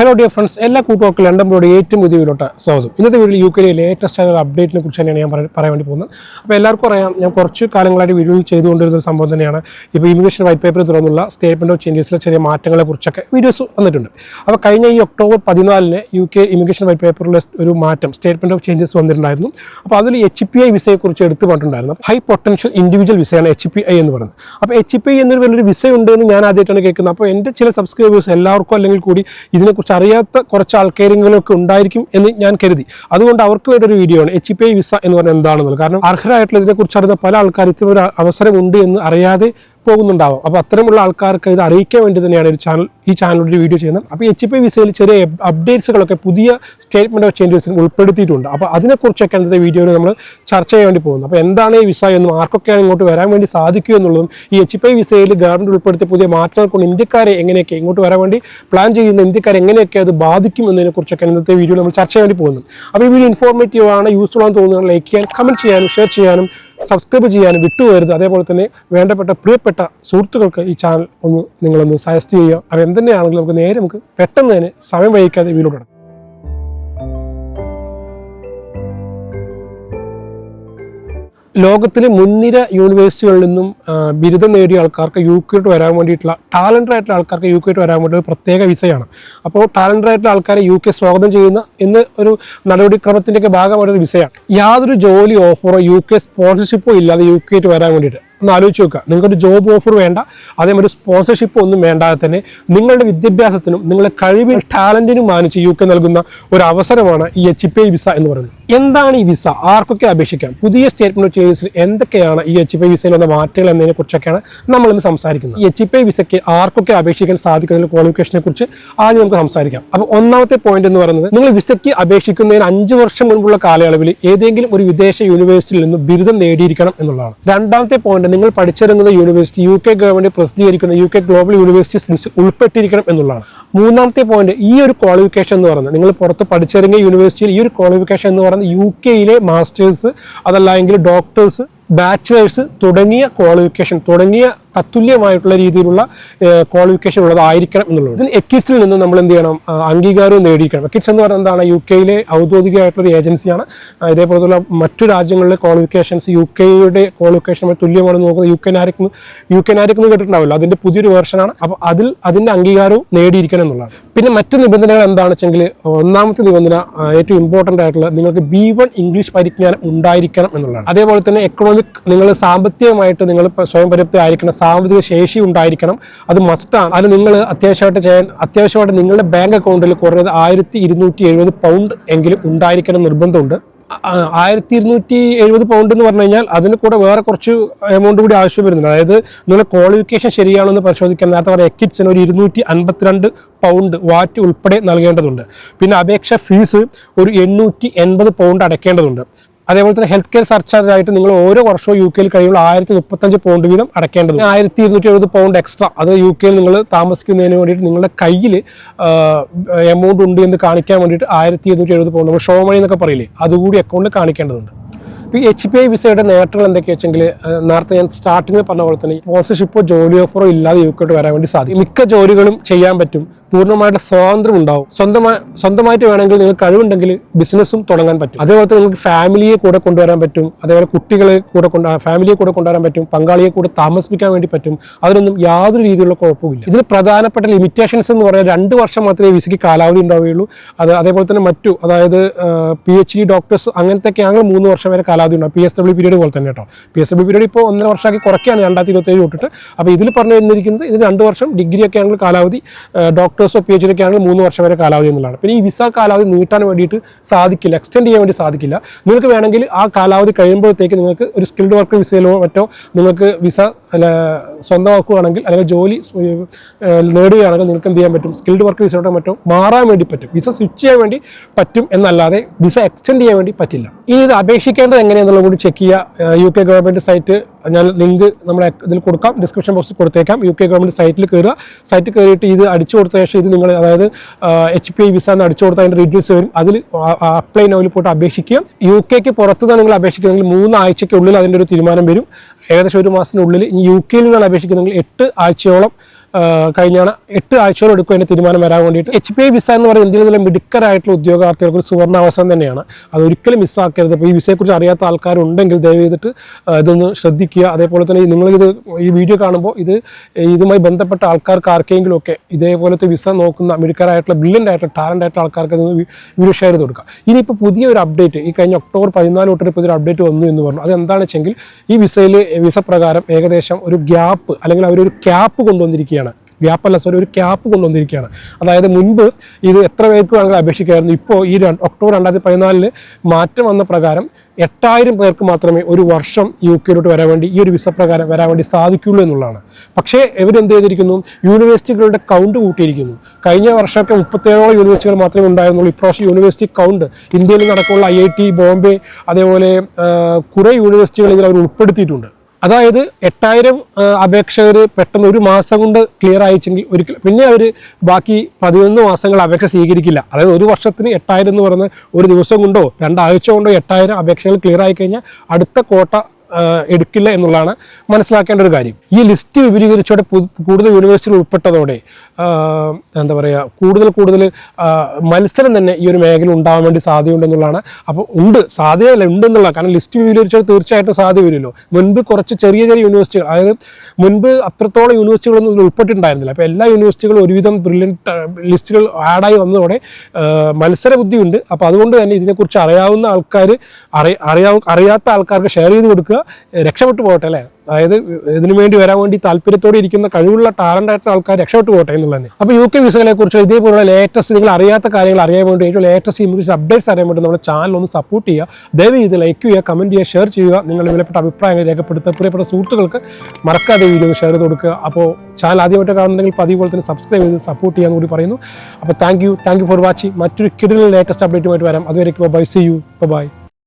Hello dear friends എല്ലാ കൂട്ടുകാർക്കും London broad ഏറ്റവും പുതിയ വീഡിയോട്ട് സ്വാഗതം. ഇന്നത്തെ വീഡിയോ യു കെയിലെ ലേറ്റസ്റ്റ് ആയ അപ്ഡേറ്റിനെ കുറിച്ച് തന്നെയാണ് ഞാൻ പറയാൻ വേണ്ടി പോകുന്നത്. അപ്പോൾ എല്ലാവർക്കും അറിയാം ഞാൻ കുറച്ച് കാലങ്ങളായിട്ട് വീഡിയോയിൽ ചെയ്തുകൊണ്ടിരുന്ന ഒരു സംഭവം തന്നെയാണ്. ഇപ്പോൾ ഇമിഗ്രേഷൻ വൈറ്റ് പേപ്പർ തുറന്നുള്ള സ്റ്റേറ്റ്മെന്റ് ഓഫ് ചേഞ്ചസിലെ ചെറിയ മാറ്റങ്ങളെ കുറിച്ചൊക്കെ വീഡിയോസ് വന്നിട്ടുണ്ട്. അപ്പോൾ കഴിഞ്ഞ ഈ ഒക്ടോബർ പതിനാലിന് യു കെ ഇമിഗ്രേഷൻ വൈറ്റ് പേപ്പറിലെ ഒരു മാറ്റം സ്റ്റേറ്റ്മെന്റ് ഓഫ് ചേഞ്ചസ് വന്നിട്ടുണ്ടായിരുന്നു. അപ്പോൾ അതിൽ എച്ച് പി ഐ വിസയെക്കുറിച്ച് എടുത്തു പറഞ്ഞിട്ടുണ്ടായിരുന്നു. ഹൈ പൊട്ടൻഷ്യൽ ഇൻഡിവിജ്വൽ വിസയാണ് എച്ച് പി ഐ എന്ന് പറയുന്നത്. അപ്പോൾ എച്ച് പി ഐ എന്നൊരു വലിയൊരു വിസ ഉണ്ടെന്ന് ഞാൻ ആദ്യമായിട്ടാണ് കേൾക്കുന്നത്. അപ്പോൾ എന്റെ ചില സബ്സ്ക്രൈബേഴ്സ് എല്ലാവർക്കും അല്ലെങ്കിൽ കൂടി ഇതിനെക്കുറിച്ച് അറിയാത്ത കുറച്ച് ആൾക്കാരെങ്കിലുമൊക്കെ ഉണ്ടായിരിക്കും എന്ന് ഞാൻ കരുതി. അതുകൊണ്ട് അവർക്ക് വേണ്ടി ഒരു വീഡിയോ ആണ്. എച്ച് പി ഐ വിസ എന്ന് പറഞ്ഞാൽ എന്താണെന്നുള്ളത്. കാരണം അർഹരായിട്ടുള്ള ഇതിനെക്കുറിച്ച് അറിയുന്ന പല ആൾക്കാർ ഇത്തരം ഒരു അവസരമുണ്ട് എന്ന് അറിയാതെ പോകുന്നുണ്ടാവും. അപ്പോൾ അത്തരമുള്ള ആൾക്കാർക്ക് ഇത് അറിയിക്കാൻ വേണ്ടി തന്നെയാണ് ഒരു ചാനൽ ഈ ചാനലിൽ ഒരു വീഡിയോ ചെയ്യുന്നത് അപ്പോൾ എച്ച് പി വിസയിൽ ചെറിയ അപ്ഡേറ്റ്സുകളൊക്കെ പുതിയ സ്റ്റേറ്റ്മെന്റ് ഓഫ് ചേഞ്ചസ് ഉൾപ്പെടുത്തിയിട്ടുണ്ട്. അപ്പോൾ അതിനെക്കുറിച്ചൊക്കെ ഇന്നത്തെ വീഡിയോയിൽ നമ്മൾ ചർച്ച ചെയ്യാൻ വേണ്ടി പോകുന്നത്. അപ്പോൾ എന്താണ് ഈ വിസ എന്നും ആർക്കൊക്കെയാണ് ഇങ്ങോട്ട് വരാൻ വേണ്ടി സാധിക്കുക എന്നുള്ളതും ഈ എച്ച് പി വിസയിൽ ഗവൺമെന്റ് ഉൾപ്പെടുത്തിയ പുതിയ മാറ്റങ്ങൾ കൊണ്ട് ഇന്ത്യക്കാരെ എങ്ങനെയൊക്കെ ഇങ്ങോട്ട് വരാൻ വേണ്ടി പ്ലാൻ ചെയ്യുന്ന ഇന്ത്യക്കാരെ എങ്ങനെയൊക്കെ അത് ബാധിക്കും എന്നതിനെക്കുറിച്ചൊക്കെ ഇന്നത്തെ വീഡിയോയിൽ നമ്മൾ ചർച്ച ചെയ്യാൻ വേണ്ടി പോകുന്നത്. അപ്പോൾ ഈ വീഡിയോ ഇൻഫോർമേറ്റീവ് ആണ് യൂസ്ഫുൾ ആണെന്ന് തോന്നുന്നത് ലൈക്ക് ചെയ്യാനും കമന്റ് ചെയ്യാനും ഷെയർ ചെയ്യാനും സബ്സ്ക്രൈബ് ചെയ്യാൻ വിട്ടുപോകരുത്. അതേപോലെ തന്നെ വേണ്ടപ്പെട്ട പ്രിയപ്പെട്ട സുഹൃത്തുക്കൾക്ക് ഈ ചാനൽ ഒന്ന് നിങ്ങളൊന്ന് സജസ്റ്റ് ചെയ്യുക. അവ എന്തെന്നെയാണെങ്കിലും നമുക്ക് നേരെ നമുക്ക് പെട്ടെന്ന് തന്നെ സമയം വഹിക്കാതെ വീഡിയോ ലോകത്തിലെ മുൻനിര യൂണിവേഴ്സിറ്റികളിൽ നിന്നും ബിരുദം നേടിയ ആൾക്കാർക്ക് യു കെട്ട് വരാൻ വേണ്ടിയിട്ടുള്ള ടാലന്റഡ് ആയിട്ടുള്ള ആൾക്കാർക്ക് യു കെട്ട് വരാൻ വേണ്ടി ഒരു പ്രത്യേക വിസയാണ്. അപ്പോൾ ടാലന്റഡ് ആയിട്ടുള്ള ആൾക്കാരെ യു കെ സ്വാഗതം ചെയ്യുന്ന എന്ന് ഒരു നടപടിക്രമത്തിന്റെയൊക്കെ ഭാഗമായിട്ട് ഒരു വിസയാണ്. യാതൊരു ജോലി ഓഫറോ യു കെ സ്പോൺസർഷിപ്പോ ഇല്ലാതെ യു കെയിട്ട് വരാൻ വേണ്ടിയിട്ട്. ഒന്ന് ആലോചിച്ച് നോക്കുക. നിങ്ങൾക്കൊരു ജോബ് ഓഫർ വേണ്ട അതേമാതിരി സ്പോൺസർഷിപ്പ് ഒന്നും വേണ്ടാതെ തന്നെ നിങ്ങളുടെ വിദ്യാഭ്യാസത്തിനും നിങ്ങളുടെ കഴിവിനും ടാലന്റിനും മാനിച്ച് യു കെ നൽകുന്ന ഒരു അവസരമാണ് ഈ എച്ച് പി വിസ എന്ന് പറയുന്നത്. എന്താണ് ഈ വിസ? ആർക്കൊക്കെ അപേക്ഷിക്കാം? പുതിയ സ്റ്റേറ്റ്മെന്റ് ഓഫ് എന്തൊക്കെയാണ് ഈ എച്ച് പി വിസയിൽ വന്ന മാറ്റങ്ങൾ എന്നതിനെ കുറിച്ചൊക്കെയാണ് നമ്മൾ ഇന്ന് സംസാരിക്കുന്നത്. ഈ എച്ച് പി വിസയ്ക്ക് ആർക്കൊക്കെ അപേക്ഷിക്കാൻ സാധിക്കുന്ന ക്വാളിഫിക്കേഷനെ കുറിച്ച് ആദ്യം നമുക്ക് സംസാരിക്കാം. അപ്പോൾ ഒന്നാമത്തെ പോയിന്റ് എന്ന് പറയുന്നത് നിങ്ങൾ വിസയ്ക്ക് അപേക്ഷിക്കുന്നതിന് അഞ്ച് വർഷം മുൻപുള്ള കാലയളവിൽ ഏതെങ്കിലും ഒരു വിദേശ യൂണിവേഴ്സിറ്റിയിൽ നിന്ന് ബിരുദം നേടിയിരിക്കണം എന്നുള്ളതാണ്. രണ്ടാമത്തെ പോയിന്റ് നിങ്ങൾ പഠിച്ചിറങ്ങുന്ന യൂണിവേഴ്സിറ്റി യു കെ ഗവൺമെന്റ് പ്രസിദ്ധീകരിക്കുന്ന U K global universities list ഉൾപ്പെട്ടിരിക്കണം എന്നുള്ളതാണ്. മൂന്നാമത്തെ പോയിന്റ് ഈ ഒരു ക്വാളിഫിക്കേഷൻ എന്ന് പറയുന്നത് നിങ്ങൾ പുറത്ത് പഠിച്ചിറങ്ങിയ യൂണിവേഴ്സിറ്റിയിൽ ഈ ഒരു ക്വാളിഫിക്കേഷൻ എന്ന് പറയുന്നത് യു കെയിലെ മാസ്റ്റേഴ്സ് അതല്ല എങ്കിൽ ഡോക്ടേഴ്സ് ബാച്ചിലേഴ്സ് തുടങ്ങിയ ക്വാളിഫിക്കേഷൻ തുടങ്ങിയ തത്തുല്യമായിട്ടുള്ള രീതിയിലുള്ള ക്വാളിഫിക്കേഷൻ ഉള്ളതായിരിക്കണം എന്നുള്ളത്. ഇതിൽ എക്കിറ്റ്സിൽ നിന്ന് നമ്മൾ എന്ത് ചെയ്യണം? അംഗീകാരവും നേടിയിരിക്കണം. എക്കിറ്റ്സ് എന്ന് പറയുന്നത് എന്താണ്? യു കെയിലെ ഔദ്യോഗികമായിട്ടുള്ള ഒരു ഏജൻസിയാണ്. ഇതേപോലെയുള്ള മറ്റു രാജ്യങ്ങളിലെ ക്വാളിഫിക്കേഷൻസ് യു കെയുടെ ക്വാളിഫിക്കേഷൻ തുല്യമാണെന്ന് നോക്കുന്നത് U K NARIC U K NARIC എന്ന് കേട്ടിട്ടുണ്ടാവില്ല. അതിന്റെ പുതിയൊരു വേർഷനാണ് അപ്പോൾ അതിൽ അതിന്റെ അംഗീകാരവും നേടിയിരിക്കണം എന്നുള്ളതാണ്. പിന്നെ മറ്റു നിബന്ധനകൾ എന്താണെന്ന് ഒന്നാമത്തെ നിബന്ധന ഏറ്റവും ഇമ്പോർട്ടന്റ് ആയിട്ടുള്ള നിങ്ങൾക്ക് ബി വൺ ഇംഗ്ലീഷ് പരിജ്ഞാനം ഉണ്ടായിരിക്കണം എന്നുള്ളതാണ്. അതേപോലെ തന്നെ എക്കണോമിക് നിങ്ങൾ സാമ്പത്തികമായിട്ട് നിങ്ങൾ സ്വയം പര്യാപ്തി ആയിരിക്കണം സാമ്പത്തിക ശേഷി ഉണ്ടായിരിക്കണം. അത് മസ്റ്റാണ് അത് നിങ്ങൾ അത്യാവശ്യമായിട്ട് ചെയ്യാൻ അത്യാവശ്യമായിട്ട് നിങ്ങളുടെ ബാങ്ക് അക്കൗണ്ടിൽ കുറഞ്ഞത് ആയിരത്തി ഇരുന്നൂറ്റി എഴുപത് പൗണ്ട് എങ്കിലും ഉണ്ടായിരിക്കണം നിർബന്ധമുണ്ട്. ആയിരത്തി ഇരുന്നൂറ്റി എഴുപത് പൗണ്ട് എന്ന് പറഞ്ഞു കഴിഞ്ഞാൽ അതിന് കൂടെ വേറെ കുറച്ച് എമൗണ്ട് കൂടി ആവശ്യം വരുന്നുണ്ട്. അതായത് നിങ്ങളുടെ ക്വാളിഫിക്കേഷൻ ശരിയാണെന്ന് പരിശോധിക്കാൻ നേരത്തെ പറഞ്ഞ എക്കിറ്റ്സിന് ഒരു ഇരുന്നൂറ്റി അൻപത്തിരണ്ട് പൗണ്ട് വാറ്റ് ഉൾപ്പെടെ നൽകേണ്ടതുണ്ട്. പിന്നെ അപേക്ഷ ഫീസ് ഒരു എണ്ണൂറ്റി എൺപത് പൗണ്ട് അടയ്ക്കേണ്ടതുണ്ട്. അതേപോലെ തന്നെ ഹെൽത്ത് കെയർ സർചാർജ് ആയിട്ട് നിങ്ങൾ ഓരോ വർഷവും യു കെയിൽ കഴിയുമ്പോൾ ആയിരത്തി മുപ്പത്തഞ്ച് പൗണ്ട് വീതം അടക്കേണ്ടത് ആയിരത്തി ഇരുന്നൂറ്റി എഴുപത് പൗണ്ട് എക്സ്ട്രാ അത് യു കെയിൽ നിങ്ങൾ താമസിക്കുന്നതിന് വേണ്ടിയിട്ട് നിങ്ങളുടെ കയ്യിൽ എമൗണ്ട് ഉണ്ട് എന്ന് കാണിക്കാൻ വേണ്ടിയിട്ട് ആയിരത്തി ഇരുന്നൂറ്റി എഴുപത് പൗണ്ട് ഷോ മണി എന്നൊക്കെ പറയില്ലേ അതുകൂടി അക്കൗണ്ട് കാണിക്കേണ്ടതുണ്ട്. എച്ച് പി ഐ വിസയുടെ നേട്ടങ്ങൾ എന്തൊക്കെയാ വെച്ചെങ്കിൽ നേരത്തെ ഞാൻ സ്റ്റാർട്ടിങ്ങിൽ പറഞ്ഞ പോലെ തന്നെ സ്പോൺസർഷിപ്പോ ജോലി ഓഫറോ ഇല്ലാതെ യുക്കോട്ട് കെട്ട് വരാൻ വേണ്ടി സാധിക്കും. മിക്ക ജോലികളും ചെയ്യാൻ പറ്റും. പൂർണമായിട്ട് സ്വാതന്ത്ര്യം ഉണ്ടാവും. സ്വന്തമായി സ്വന്തമായിട്ട് വേണമെങ്കിൽ നിങ്ങൾക്ക് കഴിവുണ്ടെങ്കിൽ ബിസിനസ്സും തുടങ്ങാൻ പറ്റും. അതേപോലെ തന്നെ നിങ്ങൾക്ക് ഫാമിലിയെ കൂടെ കൊണ്ടുവരാൻ പറ്റും. അതേപോലെ കുട്ടികളെ കൂടെ കൊണ്ട് ഫാമിലിയെ കൂടെ കൊണ്ടുവരാൻ പറ്റും. പങ്കാളിയെ കൂടെ താമസിപ്പിക്കാൻ വേണ്ടി പറ്റും. അതിനൊന്നും യാതൊരു രീതിയിലുള്ള കുഴപ്പമില്ല ഇതിൽ പ്രധാനപ്പെട്ട ലിമിറ്റേഷൻസ് എന്ന് പറഞ്ഞാൽ രണ്ട് വർഷം മാത്രമേ വിസയ്ക്ക് കാലാവധി ഉണ്ടാവുകയുള്ളൂ. അത് അതേപോലെ തന്നെ മറ്റു അതായത് പി എച്ച് ഡി ഡോക്ടേഴ്സ് അങ്ങനത്തെയൊക്കെയാണെങ്കിൽ മൂന്ന് വർഷം വരെ കാലാവധി ഉണ്ടാവും പി എസ് ഡബ്ല്യു പീരീഡ് പോലെ തന്നെ കേട്ടോ. പി എസ് ഡബ്ല്യു പീരീഡ് ഇപ്പോൾ ഒന്നര വർഷമാക്കി കുറയ്ക്കുകയാണ് രണ്ടായിരത്തി ഇരുപത്തേഴ് തൊട്ടിട്ട്. അപ്പോൾ ഇതിൽ പറഞ്ഞു തന്നിരിക്കുന്നത് ഇത് രണ്ട് വർഷം ഡിഗ്രി ഒക്കെ ആണെങ്കിൽ കാലാവധി ഡോക്ടേഴ്സോ പി എച്ച് ഡി ഒക്കെ ആണെങ്കിൽ മൂന്ന് വർഷം വരെ കാലാവധി എന്നുള്ളതാണ്. പിന്നെ ഈ വിസ കാലാവധി നീട്ടാൻ വേണ്ടിയിട്ട് സാധിക്കില്ല എക്സ്റ്റെൻഡ് ചെയ്യാൻ വേണ്ടി സാധിക്കില്ല. നിങ്ങൾക്ക് വേണമെങ്കിൽ ആ കാലാവധി കഴിയുമ്പോഴത്തേക്ക് നിങ്ങൾക്ക് ഒരു സ്കിൽഡ് വർക്ക് വിസയിലോ മറ്റോ നിങ്ങൾക്ക് വിസ അല്ല, സ്വന്തമാക്കുകയാണെങ്കിൽ അല്ലെങ്കിൽ ജോലി നേടുകയാണെങ്കിൽ നിങ്ങൾക്ക് എന്ത് ചെയ്യാൻ പറ്റും? സ്കിൽഡ് വർക്ക് വിസയോട്ടോ മറ്റോ മാറാൻ വേണ്ടി പറ്റും. വിസ സ്വിച്ച് ചെയ്യാൻ വേണ്ടി പറ്റും എന്നല്ലാതെ വിസ എക്സ്റ്റെൻഡ് ചെയ്യാൻ വേണ്ടി പറ്റില്ല. ഇനി ഇത് അപേക്ഷിക്കേണ്ടത് എങ്ങനെയാണെന്നുള്ളത് കൂടി ചെക്ക് ചെയ്യുക യു കെ ഗവൺമെന്റ് സൈറ്റ് ഞാൻ ലിങ്ക് നമ്മൾ ഇതിൽ കൊടുക്കാം. ഡിസ്ക്രിപ്ഷൻ ബോക്സിൽ കൊടുത്തേക്കാം. യു കെ ഗവൺമെന്റ് സൈറ്റിൽ കയറുക സൈറ്റിൽ കയറിയിട്ട് ഇത് അടിച്ചു കൊടുത്ത ശേഷം ഇത് നിങ്ങൾ അതായത് എച്ച് പി ഐ വിസ എന്ന് അടിച്ചു കൊടുത്താൽ അതിന്റെ ഡീറ്റെയിൽസ് വരും. അതിൽ അപ്ലൈ നോവിൽ പോയിട്ട് അപേക്ഷിക്കുക. യു കെക്ക് പുറത്തുനിന്ന് നിങ്ങൾ അപേക്ഷിക്കുന്നെങ്കിൽ മൂന്ന് ആഴ്ചയ്ക്കുള്ളിൽ അതിന്റെ ഒരു തീരുമാനം വരും. ഏകദേശം ഒരു മാസത്തിനുള്ളിൽ. ഇനി യു കെയിൽ നിന്നാണ് അപേക്ഷിക്കുന്നതെങ്കിൽ എട്ട് ആഴ്ചയോളം ആ, കഴിഞ്ഞാണ് എട്ട് ആഴ്ചയോളം എടുക്കും അതിന്റെ തീരുമാനം വരാൻ വേണ്ടിയിട്ട്. എച്ച് പി ഐ വിസ എന്ന് പറയുന്നത് ഇന്ത്യയിലെ മിടുക്കരായിട്ടുള്ള ഉദ്യോഗാർത്ഥികൾക്ക് ഒരു സുവർണ അവസരം തന്നെയാണ്. അത് ഒരിക്കലും മിസ്സാക്കരുത് അപ്പോൾ ഈ വിസയെക്കുറിച്ച് അറിയാത്ത ആൾക്കാരുണ്ടെങ്കിൽ ദയവ് ചെയ്തിട്ട് ഇതൊന്ന് ശ്രദ്ധിക്കുക. അതേപോലെ തന്നെ നിങ്ങളിത് ഈ വീഡിയോ കാണുമ്പോൾ ഇത് ഇതുമായി ബന്ധപ്പെട്ട ആൾക്കാർക്ക് ആർക്കെങ്കിലും ഒക്കെ ഇതേപോലത്തെ വിസ നോക്കുന്ന മിടുക്കരായിട്ടുള്ള ബ്രില്യന്റ് ആയിട്ടുള്ള ടാലന്റ് ആയിട്ടുള്ള ആൾക്കാർക്ക് ഇത് വീഡിയോ ഷെയർ ചെയ്ത് കൊടുക്കുക ഇനിയിപ്പോൾ പുതിയൊരു അപ്ഡേറ്റ് ഈ കഴിഞ്ഞ ഒക്ടോബർ പതിനാല് തൊട്ടൊരു പുതിയൊരു അപ്ഡേറ്റ് വന്നു എന്ന് പറഞ്ഞു. അത് എന്താണെന്ന് വെച്ചെങ്കിൽ ഈ വിസയിൽ വിസ പ്രകാരം ഏകദേശം ഒരു ഗ്യാപ്പ് അല്ലെങ്കിൽ അവരൊരു ക്യാപ്പ് കൊണ്ടുവന്നിരിക്കുകയാണ്. ഗ്യാപ്പല്ല സോറി ഒരു ക്യാപ്പ് കൊണ്ടുവന്നിരിക്കുകയാണ്. അതായത് മുൻപ് ഇത് എത്ര പേർക്ക് വേണമെങ്കിലും അപേക്ഷിക്കായിരുന്നു? ഇപ്പോൾ ഈ ഒക്ടോബർ രണ്ടായിരത്തി പതിനാലിന് മാറ്റം വന്ന പ്രകാരം എട്ടായിരം പേർക്ക് മാത്രമേ ഒരു വർഷം യു കെയിലോട്ട് വരാൻ വേണ്ടി ഈ ഒരു വിസ പ്രകാരം വരാൻ വേണ്ടി സാധിക്കുള്ളൂ എന്നുള്ളതാണ്. പക്ഷേ ഇവരെന്ത് ചെയ്തിരിക്കുന്നു? യൂണിവേഴ്സിറ്റികളുടെ കൗണ്ട് കൂട്ടിയിരിക്കുന്നു. കഴിഞ്ഞ വർഷമൊക്കെ മുപ്പത്തേഴോളം യൂണിവേഴ്സിറ്റികൾ മാത്രമേ ഉണ്ടായിരുന്നുള്ളൂ. ഇപ്രാവശ്യം യൂണിവേഴ്സിറ്റി കൗണ്ട് ഇന്ത്യയിൽ നടക്കുള്ള ഐ ഐ ടി ബോംബെ അതേപോലെ കുറേ യൂണിവേഴ്സിറ്റികൾ ഇതിൽ അവർ ഉൾപ്പെടുത്തിയിട്ടുണ്ട്. അതായത് എട്ടായിരം അപേക്ഷകർ പെട്ടെന്ന് ഒരു മാസം കൊണ്ട് ക്ലിയർ അയച്ചെങ്കിൽ ഒരിക്കലും പിന്നെ അവർ ബാക്കി പതിനൊന്ന് മാസങ്ങൾ അപേക്ഷ സ്വീകരിക്കില്ല. അതായത് ഒരു വർഷത്തിന് എട്ടായിരം എന്ന് പറയുന്നത് ഒരു ദിവസം കൊണ്ടോ രണ്ടാഴ്ച കൊണ്ടോ എട്ടായിരം അപേക്ഷകൾ ക്ലിയർ ആയി കഴിഞ്ഞാൽ അടുത്ത കോട്ട എടുക്കില്ല എന്നുള്ളതാണ് മനസ്സിലാക്കേണ്ട ഒരു കാര്യം. ഈ ലിസ്റ്റ് വിപുലീകരിച്ചോടെ കൂടുതൽ യൂണിവേഴ്സിറ്റികൾ ഉൾപ്പെട്ടതോടെ എന്താ പറയുക കൂടുതൽ കൂടുതൽ മത്സരം തന്നെ ഈ ഒരു മേഖല ഉണ്ടാകാൻ വേണ്ടി സാധ്യതയുണ്ടെന്നുള്ളതാണ് അപ്പോൾ ഉണ്ട് സാധ്യതയല്ല ഉണ്ടെന്നുള്ള കാരണം ലിസ്റ്റ് വിപുലീകരിച്ചാൽ തീർച്ചയായിട്ടും സാധ്യത വരുമല്ലോ. മുൻപ് കുറച്ച് ചെറിയ ചെറിയ യൂണിവേഴ്സിറ്റികൾ അതായത് മുൻപ് അത്രത്തോളം യൂണിവേഴ്സിറ്റികളൊന്നും ഉൾപ്പെട്ടിട്ടുണ്ടായിരുന്നില്ല. അപ്പോൾ എല്ലാ യൂണിവേഴ്സിറ്റികളും ഒരുവിധം ബ്രില്യന്റ് ലിസ്റ്റുകൾ ആഡായി വന്നതോടെ മത്സര ബുദ്ധിയുണ്ട്. അപ്പോൾ അതുകൊണ്ട് തന്നെ ഇതിനെക്കുറിച്ച് അറിയാവുന്ന ആൾക്കാർ അറിയാ അറിയാത്ത ആൾക്കാർക്ക് ഷെയർ ചെയ്ത് കൊടുക്കുക. രക്ഷപ്പെട്ടു പോകട്ടെ അല്ലേ? അതായത് ഇതിനു വേണ്ടി വരാൻ വേണ്ടി താല്പര്യത്തോടെ ഇരിക്കുന്ന കഴിവുള്ള ടാലന്റ് ആയിട്ടുള്ള ആൾക്കാർ രക്ഷപ്പെട്ടു പോകട്ടെ എന്നുള്ളത് തന്നെ. അപ്പോൾ യു കെ വിസകളെ കുറിച്ച് ഇതേപോലുള്ള ലേറ്റസ്റ്റ് നിങ്ങൾ അറിയാത്ത കാര്യങ്ങൾ അറിയാൻ വേണ്ടി ഏറ്റവും ലേറ്റസ്റ്റ് ഇംഗ്ലീഷ് അപ്ഡേറ്റ്സ് അറിയാൻ വേണ്ടി നമ്മുടെ ചാനൽ ഒന്ന് സപ്പോർട്ട് ചെയ്യുക. ദയവ് ഇത് ലൈക്ക് ചെയ്യുക കമന്റ് ചെയ്യുക ഷെയർ ചെയ്യുക. നിങ്ങളുടെ വിലപ്പെട്ട അഭിപ്രായങ്ങൾ രേഖപ്പെടുത്തുക. പ്രിയപ്പെട്ട സുഹൃത്തുക്കൾക്ക് മറക്കാതെ വീഡിയോ ഷെയർ കൊടുക്കുക. അപ്പോൾ ചാനൽ ആദ്യമായിട്ട് കാണുന്നുണ്ടെങ്കിൽ പതിവ് തന്നെ സബ്സ്ക്രൈബ് ചെയ്ത് സപ്പോർട്ട് ചെയ്യാൻ കൂടി പറയുന്നു. അപ്പോൾ thank you thank you for watching മറ്റൊരു കിടിലൻ ലേറ്റസ്റ്റ് അപ്ഡേറ്റുമായിട്ട് വരാം. അതുവരെ ബൈ സി യു ബൈ